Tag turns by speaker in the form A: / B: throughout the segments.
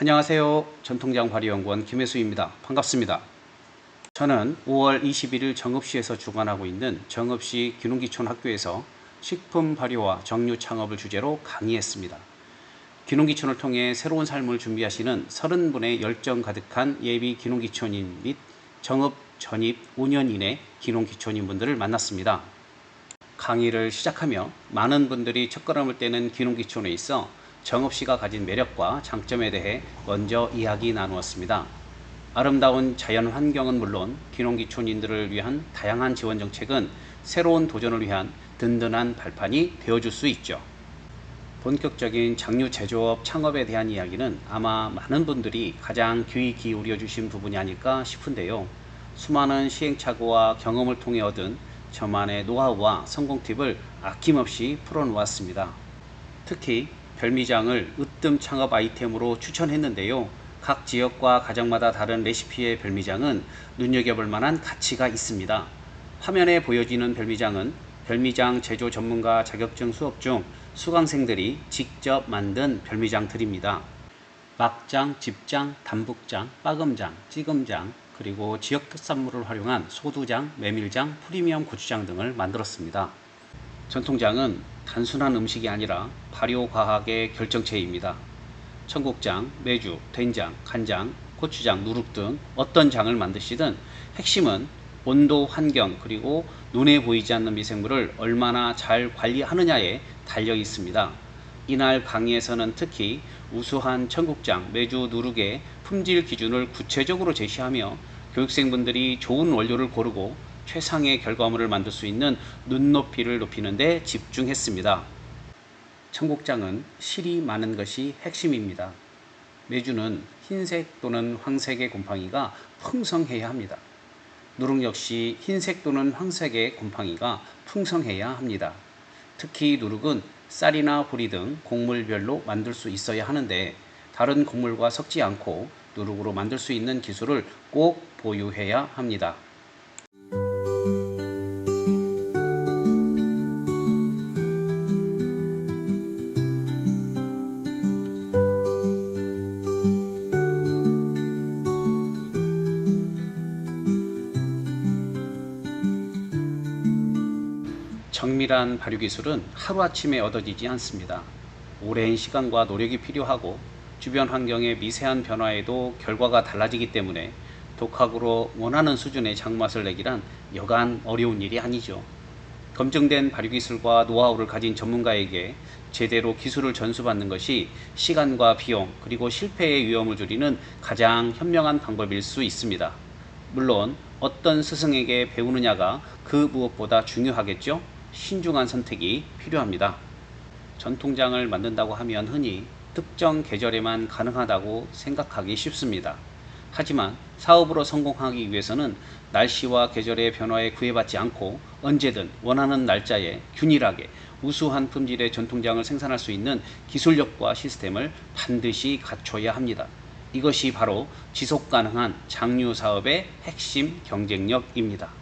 A: 안녕하세요. 전통장 발효연구원 김혜수입니다. 반갑습니다. 저는 5월 21일 정읍시에서 주관하고 있는 정읍시 귀농기촌 학교에서 식품 발효와 정류 창업을 주제로 강의했습니다. 귀농기촌을 통해 새로운 삶을 준비하시는 30분의 열정 가득한 예비 귀농기촌인 및 정읍 전입 5년 이내 귀농기촌인 분들을 만났습니다. 강의를 시작하며 많은 분들이 첫걸음을 떼는 귀농기촌에 있어 정읍 시가 가진 매력과 장점에 대해 먼저 이야기 나누었습니다. 아름다운 자연 환경은 물론 귀농기촌인들을 위한 다양한 지원 정책은 새로운 도전을 위한 든든한 발판이 되어줄 수 있죠. 본격적인 장류 제조업 창업에 대한 이야기는 아마 많은 분들이 가장 귀 기울여 주신 부분이 아닐까 싶은데요. 수많은 시행착오와 경험을 통해 얻은 저만의 노하우와 성공 팁을 아낌없이 풀어놓았습니다. 특히 별미장을 으뜸 창업 아이템으로 추천했는데요. 각 지역과 가정마다 다른 레시피의 별미장은 눈여겨볼 만한 가치가 있습니다. 화면에 보여지는 별미장은 별미장 제조 전문가 자격증 수업 중 수강생들이 직접 만든 별미장들입니다. 막장, 집장, 담북장, 빠금장, 찌금장, 그리고 지역 특산물을 활용한 소두장, 메밀장, 프리미엄 고추장 등을 만들었습니다. 전통장은 단순한 음식이 아니라 발효 과학의 결정체입니다. 청국장, 메주, 된장, 간장, 고추장, 누룩 등 어떤 장을 만드시든 핵심은 온도, 환경, 그리고 눈에 보이지 않는 미생물을 얼마나 잘 관리하느냐에 달려 있습니다. 이날 강의에서는 특히 우수한 청국장, 메주, 누룩의 품질 기준을 구체적으로 제시하며 교육생분들이 좋은 원료를 고르고 최상의 결과물을 만들 수 있는 눈높이를 높이는 데 집중했습니다. 청국장은 실이 많은 것이 핵심입니다. 메주는 흰색 또는 황색의 곰팡이가 풍성해야 합니다. 누룩 역시 흰색 또는 황색의 곰팡이가 풍성해야 합니다. 특히 누룩은 쌀이나 보리 등 곡물별로 만들 수 있어야 하는데 다른 곡물과 섞지 않고 누룩으로 만들 수 있는 기술을 꼭 보유해야 합니다. 정밀한 발효 기술은 하루아침에 얻어지지 않습니다. 오랜 시간과 노력이 필요하고 주변 환경의 미세한 변화에도 결과가 달라지기 때문에 독학으로 원하는 수준의 장맛을 내기란 여간 어려운 일이 아니죠. 검증된 발효 기술과 노하우를 가진 전문가에게 제대로 기술을 전수받는 것이 시간과 비용 그리고 실패의 위험을 줄이는 가장 현명한 방법일 수 있습니다. 물론 어떤 스승에게 배우느냐가 그 무엇보다 중요하겠죠. 신중한 선택이 필요합니다. 전통장을 만든다고 하면 흔히 특정 계절에만 가능하다고 생각하기 쉽습니다. 하지만 사업으로 성공하기 위해서는 날씨와 계절의 변화에 구애받지 않고 언제든 원하는 날짜에 균일하게 우수한 품질의 전통장을 생산할 수 있는 기술력과 시스템을 반드시 갖춰야 합니다. 이것이 바로 지속 가능한 장류 사업의 핵심 경쟁력입니다.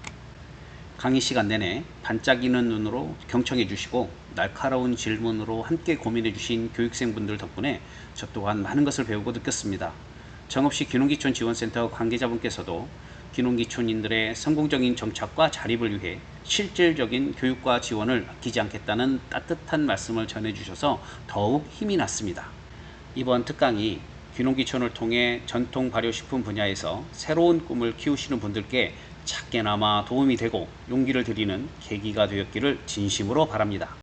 A: 강의 시간 내내 반짝이는 눈으로 경청해 주시고 날카로운 질문으로 함께 고민해 주신 교육생분들 덕분에 저 또한 많은 것을 배우고 느꼈습니다. 정읍시 귀농기촌 지원센터 관계자분께서도 귀농기촌인들의 성공적인 정착과 자립을 위해 실질적인 교육과 지원을 아끼지 않겠다는 따뜻한 말씀을 전해주셔서 더욱 힘이 났습니다. 이번 특강이 귀농기촌을 통해 전통 발효식품 분야에서 새로운 꿈을 키우시는 분들께 작게나마 도움이 되고 용기를 드리는 계기가 되었기를 진심으로 바랍니다.